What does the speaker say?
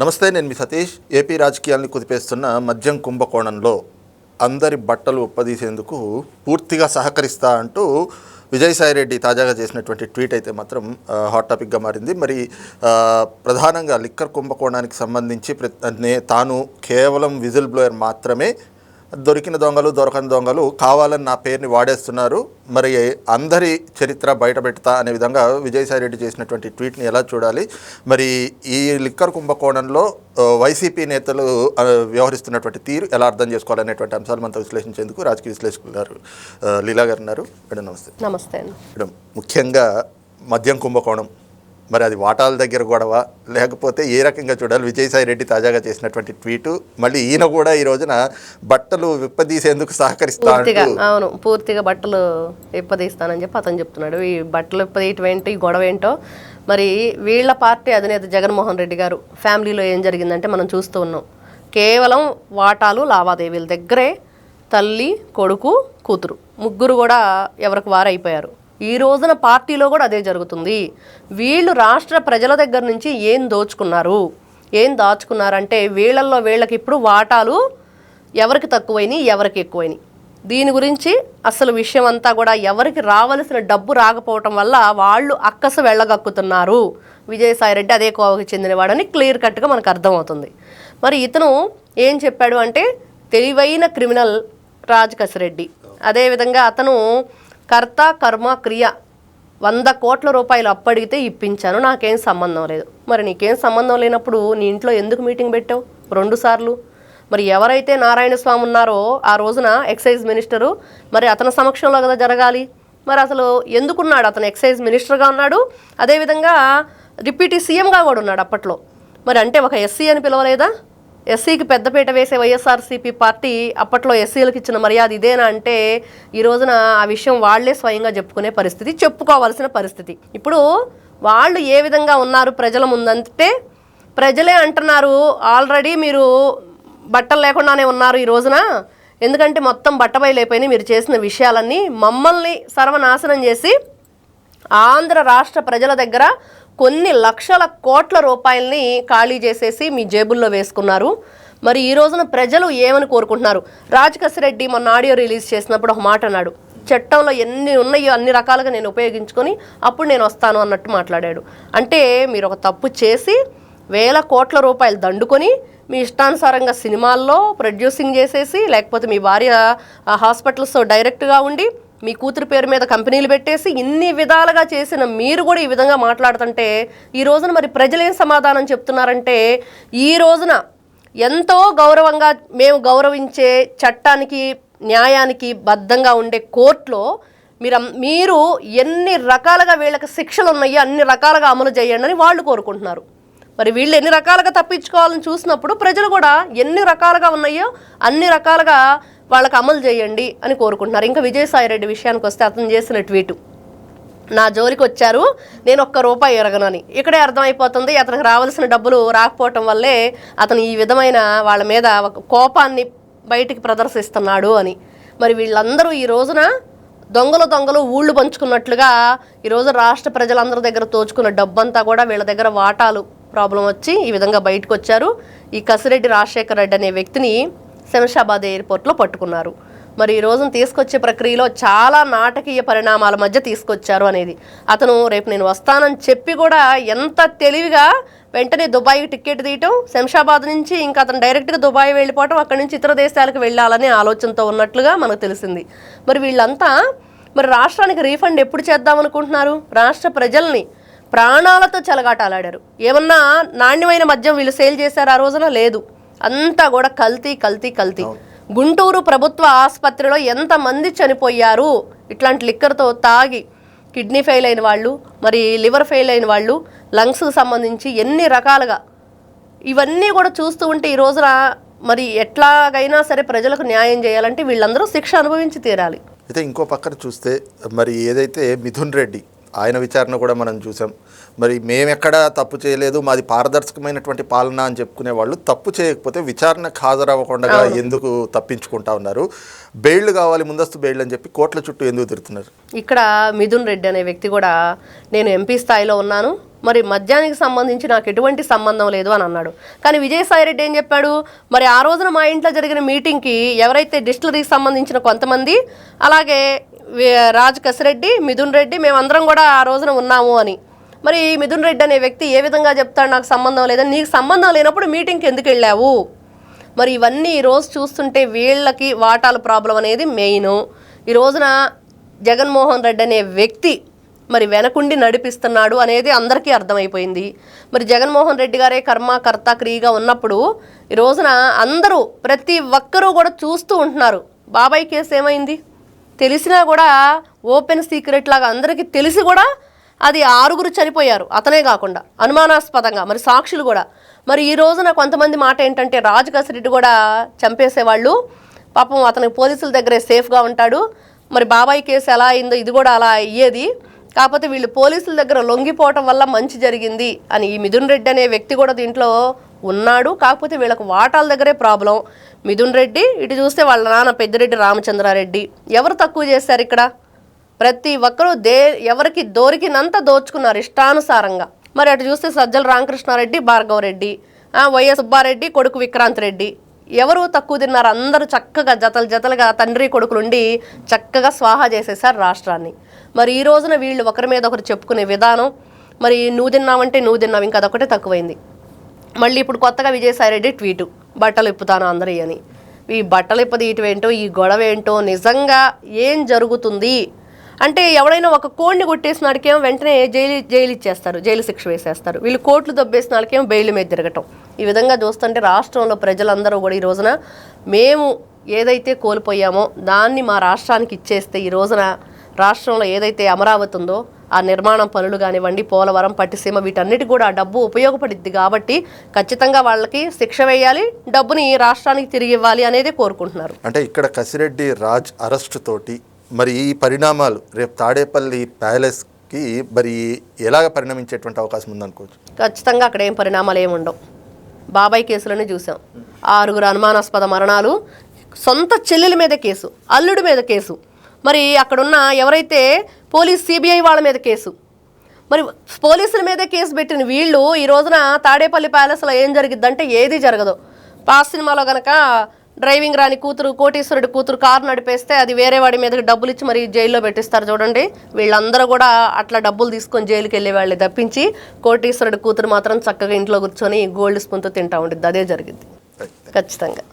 నమస్తే నేను మీ సతీష్. ఏపీ రాజకీయాల్ని కుదిపేస్తున్న మద్యం కుంభకోణంలో అందరి బట్టలు ఉప్పదీసేందుకు పూర్తిగా సహకరిస్తా అంటూ విజయసాయి రెడ్డి తాజాగా చేసినటువంటి ట్వీట్ అయితే మాత్రం హాట్ టాపిక్గా మారింది. మరి ప్రధానంగా లిక్కర్ కుంభకోణానికి సంబంధించి ప్ర- తాను కేవలం విజిల్ బ్లోయర్ మాత్రమే దొరికిన దొంగలు దొరకని దొంగలు కావాలని నా పేరుని వాడేస్తున్నారు. మరి అందరి చరిత్ర బయటపెడతా అనే విధంగా విజయసాయి రెడ్డి చేసినటువంటి ట్వీట్ని ఎలా చూడాలి? మరి ఈ లిక్కర్ కుంభకోణంలో వైసీపీ నేతలు వ్యవహరిస్తున్నటువంటి తీరు ఎలా అర్థం చేసుకోవాలనేటువంటి అంశాలు మనతో విశ్లేషించేందుకు రాజకీయ విశ్లేషకులు గారు లీలా గారు ఉన్నారు. మేడం నమస్తే. నమస్తే అండి. మేడం ముఖ్యంగా మద్యం కుంభకోణం. మరి అది వాటాల దగ్గర గొడవ లేకపోతే ఏ రకంగా చూడాలి విజయసాయి రెడ్డి తాజాగా చేసినటువంటి ట్వీటు మళ్ళీ ఈయన కూడా ఈ రోజున బట్టలు విప్పదీసేందుకు సహకరిస్తా అవును పూర్తిగా బట్టలు ఇప్పదీస్తానని చెప్పి అతను చెప్తున్నాడు. ఈ బట్టలు ఇప్పదీయటం ఏంటి ఈ గొడవ ఏంటో మరి వీళ్ళ పార్టీ అధినేత జగన్మోహన్ రెడ్డి గారు ఫ్యామిలీలో ఏం జరిగిందంటే మనం చూస్తూ ఉన్నాం. కేవలం వాటాలు లావాదేవీల దగ్గరే తల్లి కొడుకు కూతురు ముగ్గురు కూడా ఎవరికి వారు అయిపోయారు ఈ రోజున పార్టీలో కూడా అదే జరుగుతుంది. వీళ్ళు రాష్ట్ర ప్రజల దగ్గర నుంచి ఏం దోచుకున్నారు? ఏం దాచుకున్నారంటే వీళ్ళల్లో వీళ్ళకి ఇప్పుడు వాటాలు ఎవరికి తక్కువైనాయి ఎవరికి ఎక్కువైనాయి. దీని గురించి అసలు విషయం అంతా కూడా ఎవరికి రావలసిన డబ్బు రాకపోవటం వల్ల వాళ్ళు అక్కసు వెళ్ళగక్కుతున్నారు. విజయసాయిరెడ్డి అదే కోవకి చెందినవాడని క్లియర్ కట్గా మనకు అర్థమవుతుంది. మరి ఇతను ఏం చెప్పాడు అంటే తెలివైన క్రిమినల్ రాజ్ అదేవిధంగా అతను కర్త కర్మ క్రియ వంద కోట్ల రూపాయలు అప్పడిగితే ఇప్పించాను. నాకేం సంబంధం లేదు. మరి నీకేం సంబంధం లేనప్పుడు నీ ఇంట్లో ఎందుకు మీటింగ్ పెట్టావు? రెండు సార్లు. మరి ఎవరైతే నారాయణ స్వామి ఉన్నారో ఆ రోజున ఎక్సైజ్ మినిస్టరు మరి అతని సమక్షంలో కదా జరగాలి. మరి అసలు ఎందుకున్నాడు? అతను ఎక్సైజ్ మినిస్టర్గా ఉన్నాడు. అదేవిధంగా డిప్యూటీ సీఎంగా కూడా ఉన్నాడు అప్పట్లో. మరి అంటే ఒక ఎస్సీ అని పిలవలేదా? ఎస్సీకి పెద్దపీట వేసే వైఎస్ఆర్సీపీ పార్టీ అప్పట్లో ఎస్సీలకు ఇచ్చిన మర్యాద ఇదేనా అంటే ఈ రోజున ఆ విషయం వాళ్ళే స్వయంగా చెప్పుకునే పరిస్థితి చెప్పుకోవాల్సిన పరిస్థితి. ఇప్పుడు వాళ్ళు ఏ విధంగా ఉన్నారు ప్రజల ముందంటే ప్రజలే అంటున్నారు ఆల్రెడీ మీరు బట్టలు లేకుండానే ఉన్నారు ఈ రోజున. ఎందుకంటే మొత్తం బట్టబయలైపోయినాయి మీరు చేసిన విషయాలన్నీ మమ్మల్ని సర్వనాశనం చేసి ఆంధ్ర రాష్ట్ర ప్రజల దగ్గర కొన్ని లక్షల కోట్ల రూపాయల్ని ఖాళీ చేసేసి మీ జేబుల్లో వేసుకున్నారు. మరి ఈ రోజున ప్రజలు ఏమని కోరుకుంటున్నారు? రాజకసిరెడ్డి మొన్న ఆడియో రిలీజ్ చేసినప్పుడు ఒక మాట అన్నాడు. చట్టంలో ఎన్ని ఉన్నాయో అన్ని రకాలుగా నేను ఉపయోగించుకొని అప్పుడు నేను వస్తాను అన్నట్టు మాట్లాడాడు. అంటే మీరు ఒక తప్పు చేసి వేల కోట్ల రూపాయలు దండుకొని మీ ఇష్టానుసారంగా సినిమాల్లో ప్రొడ్యూసింగ్ చేసేసి లేకపోతే మీ భార్య హాస్పిటల్స్తో డైరెక్ట్గా ఉండి మీ కూతురు పేరు మీద కంపెనీలు పెట్టేసి ఇన్ని విధాలుగా చేసిన మీరు కూడా ఈ విధంగా మాట్లాడుతుంటే ఈ రోజున మరి ప్రజలేం సమాధానం చెప్తున్నారంటే ఈ రోజున ఎంతో గౌరవంగా మేము గౌరవించే చట్టానికి న్యాయానికి బద్ధంగా ఉండే కోర్టులో మీరు మీరు ఎన్ని రకాలుగా వీళ్ళకి శిక్షలు ఉన్నాయో అన్ని రకాలుగా అమలు చేయండి అని వాళ్ళు కోరుకుంటున్నారు. మరి వీళ్ళు ఎన్ని రకాలుగా తప్పించుకోవాలని చూసినప్పుడు ప్రజలు కూడా ఎన్ని రకాలుగా ఉన్నాయో అన్ని రకాలుగా వాళ్ళకి అమలు చేయండి అని కోరుకుంటున్నారు. ఇంకా విజయసాయిరెడ్డి విషయానికి వస్తే అతను చేసిన ట్వీటు. నా జోలికి వచ్చారు నేను ఒక్క రూపాయి ఎరగనని ఇక్కడే అర్థమైపోతుంది అతనికి రావాల్సిన డబ్బులు రాకపోవటం వల్లే అతను ఈ విధమైన వాళ్ళ మీద ఒక కోపాన్ని బయటికి ప్రదర్శిస్తున్నాడు అని. మరి వీళ్ళందరూ ఈ రోజున దొంగలు దొంగలు ఊళ్ళు పంచుకున్నట్లుగా ఈరోజు రాష్ట్ర ప్రజలందరి దగ్గర తోచుకున్న డబ్బంతా కూడా వీళ్ళ దగ్గర వాటాలు ప్రాబ్లం వచ్చి ఈ విధంగా బయటకు వచ్చారు. ఈ కసిరెడ్డి రాజశేఖర రెడ్డి అనే వ్యక్తిని శంషాబాద్ ఎయిర్పోర్ట్లో పట్టుకున్నారు. మరి ఈ రోజును తీసుకొచ్చే ప్రక్రియలో చాలా నాటకీయ పరిణామాల మధ్య తీసుకొచ్చారు అనేది. అతను రేపు నేను వస్తానని చెప్పి కూడా ఎంత తెలివిగా వెంటనే దుబాయ్కి టికెట్ తీయటం శంషాబాద్ నుంచి ఇంకా అతను డైరెక్ట్గా దుబాయ్ వెళ్ళిపోవటం అక్కడి నుంచి ఇతర దేశాలకు వెళ్ళాలనే ఆలోచనతో ఉన్నట్లుగా మనకు తెలిసింది. మరి వీళ్ళంతా మరి రాష్ట్రానికి రీఫండ్ ఎప్పుడు చేద్దామనుకుంటున్నారు రాష్ట్ర ప్రజల్ని ప్రాణాలతో చెలగాటాలాడారు. ఏమన్నా నాణ్యమైన మద్యం వీళ్ళు సేల్ చేశారు ఆ రోజున? లేదు. అంతా కూడా కల్తీ కల్తీ కల్తీ. గుంటూరు ప్రభుత్వ ఆసుపత్రిలో ఎంతమంది చనిపోయారు? ఇట్లాంటి లిక్కర్తో తాగి కిడ్నీ ఫెయిల్ అయిన వాళ్ళు మరి లివర్ ఫెయిల్ అయిన వాళ్ళు లంగ్స్కి సంబంధించి ఎన్ని రకాలుగా? ఇవన్నీ కూడా చూస్తూ ఉంటే ఈ రోజున మరి ఎట్లాగైనా సరే ప్రజలకు న్యాయం చేయాలంటే వీళ్ళందరూ శిక్ష అనుభవించి తీరాలి. అయితే ఇంకో పక్కన చూస్తే మరి ఏదైతే మిథున్ రెడ్డి ఆయన విచారణ కూడా మనం చూసాం. మరి మేమెక్కడా తప్పు చేయలేదు మాది పారదర్శకమైనటువంటి పాలన అని చెప్పుకునే వాళ్ళు తప్పు చేయకపోతే విచారణకు హాజరవ్వకుండా ఎందుకు తప్పించుకుంటా ఉన్నారు? బెయిల్డ్ కావాలి ముందస్తు బెయిల్డ్ అని చెప్పి కోట్ల చుట్టూ ఎందుకు తిరుగుతున్నారు? ఇక్కడ మిథున్ రెడ్డి అనే వ్యక్తి కూడా నేను ఎంపీ స్థాయిలో ఉన్నాను మరి మద్యానికి సంబంధించి నాకు ఎటువంటి సంబంధం లేదు అని అన్నాడు. కానీ విజయసాయి రెడ్డి ఏం చెప్పాడు? మరి ఆ రోజున మా ఇంట్లో జరిగిన మీటింగ్కి ఎవరైతే డిస్టిలరీకి సంబంధించిన కొంతమంది అలాగే రాజ్ కసిరెడ్డి మిథున్ రెడ్డి మేమందరం కూడా ఆ రోజున ఉన్నాము అని. మరి మిథున్ రెడ్డి అనే వ్యక్తి ఏ విధంగా చెప్తాడు? నాకు సంబంధం లేదని నీకు సంబంధం లేనప్పుడు మీటింగ్కి ఎందుకు వెళ్ళావు? మరి ఇవన్నీ ఈరోజు చూస్తుంటే వీళ్ళకి వాటాల ప్రాబ్లం అనేది మెయిన్. ఈ రోజున జగన్మోహన్ రెడ్డి అనే వ్యక్తి మరి వెనకుండి నడిపిస్తున్నాడు అనేది అందరికీ అర్థమైపోయింది. మరి జగన్మోహన్ రెడ్డి గారే కర్మ కర్త క్రియగా ఉన్నప్పుడు ఈ రోజున అందరూ ప్రతి ఒక్కరూ కూడా చూస్తూ ఉంటున్నారు. బాబాయ్ కేసు ఏమైంది? తెలిసినా కూడా ఓపెన్ సీక్రెట్ లాగా అందరికీ తెలిసి కూడా అది ఆరుగురు చనిపోయారు. అతనే కాకుండా. అనుమానాస్పదంగా. మరి సాక్షులు కూడా. మరి ఈ రోజున కొంతమంది మాట ఏంటంటే రాజు కూడా చంపేసేవాళ్ళు. పాపం అతనికి పోలీసుల దగ్గరే సేఫ్గా ఉంటాడు. మరి బాబాయ్ కేసు ఎలా అయిందో ఇది కూడా అలా అయ్యేది. కాకపోతే వీళ్ళు పోలీసుల దగ్గర లొంగిపోవటం వల్ల మంచి జరిగింది అని ఈ మిథున్ రెడ్డి అనే వ్యక్తి కూడా దీంట్లో ఉన్నాడు. కాకపోతే వీళ్ళకు వాటాల దగ్గరే ప్రాబ్లం. మిథున్ రెడ్డి ఇటు చూస్తే వాళ్ళ నాన్న పెద్దిరెడ్డి రామచంద్రారెడ్డి. ఎవరు తక్కువ చేశారు ఇక్కడ? ప్రతి ఒక్కరూ దే ఎవరికి దోరికినంత దోచుకున్నారు ఇష్టానుసారంగా. మరి అటు చూస్తే సజ్జల రామకృష్ణారెడ్డి భార్గవరెడ్డి వైఎస్ సుబ్బారెడ్డి కొడుకు విక్రాంత్ రెడ్డి. ఎవరు తక్కువ తిన్నారు? అందరూ చక్కగా జతలు జతలుగా తండ్రి కొడుకులుండి చక్కగా స్వాహా చేసేసారు రాష్ట్రాన్ని. మరి ఈ రోజున వీళ్ళు ఒకరి మీద ఒకరు చెప్పుకునే విధానం మరి నువ్వు తిన్నావంటే నువ్వు తిన్నావు ఇంకా అదొకటే తక్కువైంది. మళ్ళీ ఇప్పుడు కొత్తగా విజయసాయిరెడ్డి ట్వీటు బట్టలు ఇప్పుతాను అందరి అని. ఈ బట్టలు ఇప్పది ఏంటో ఈ గొడవ ఏంటో నిజంగా ఏం జరుగుతుంది? అంటే ఎవడైనా ఒక కోడిని కొట్టేసిన వాడికేమో వెంటనే జైలు జైలు ఇచ్చేస్తారు జైలు శిక్ష వేసేస్తారు. వీళ్ళు కోట్లు దొబ్బేసిన వాళ్ళకేమో బెయిల్ మీద తిరగటం. ఈ విధంగా చూస్తుంటే రాష్ట్రంలో ప్రజలందరూ కూడా ఈ రోజున మేము ఏదైతే కోల్పోయామో దాన్ని మా రాష్ట్రానికి ఇచ్చేస్తే ఈ రోజున రాష్ట్రంలో ఏదైతే అమరావతి ఉందో ఆ నిర్మాణం పనులు కానివ్వండి పోలవరం పట్టిసీమ వీటన్నిటి కూడా ఆ డబ్బు ఉపయోగపడిద్ది కాబట్టి ఖచ్చితంగా వాళ్ళకి శిక్ష వేయాలి డబ్బుని రాష్ట్రానికి తిరిగి ఇవ్వాలి అనేది కోరుకుంటున్నారు. అంటే ఇక్కడ కసిరెడ్డి రాజ్ అరెస్ట్ తోటి మరి ఈ పరిణామాలు రేపు తాడేపల్లి ప్యాలెస్కి మరి ఎలాగ పరిణమించేటువంటి అవకాశం ఉందనుకోవచ్చు? ఖచ్చితంగా అక్కడ ఏం పరిణామాలు ఏమి ఉండవు. బాబాయ్ కేసులోనే చూసాం. ఆరుగురు అనుమానాస్పద మరణాలు సొంత చెల్లెల మీద కేసు అల్లుడి మీద కేసు. మరి అక్కడున్న ఎవరైతే పోలీస్ సిబిఐ వాళ్ళ మీద కేసు మరి పోలీసుల మీద కేసు పెట్టిన వీళ్ళు ఈ రోజున తాడేపల్లి ప్యాలెస్లో ఏం జరిగిద్దంటే ఏది జరగదు. పాస్ సినిమాలో గనక డ్రైవింగ్ రాని కూతురు కోటీశ్వరుడి కూతురు కారు నడిపేస్తే అది వేరే వాడి మీదకి డబ్బులు ఇచ్చి మరి జైల్లో పెట్టిస్తారు చూడండి. వీళ్ళందరూ కూడా అట్లా డబ్బులు తీసుకొని జైలుకి వెళ్ళే వాళ్ళే తప్పించి కోటీశ్వరుడి కూతురు మాత్రం చక్కగా ఇంట్లో కూర్చొని గోల్డ్ స్పూన్తో తింటా ఉండిద్ది. అదే జరిగింది ఖచ్చితంగా.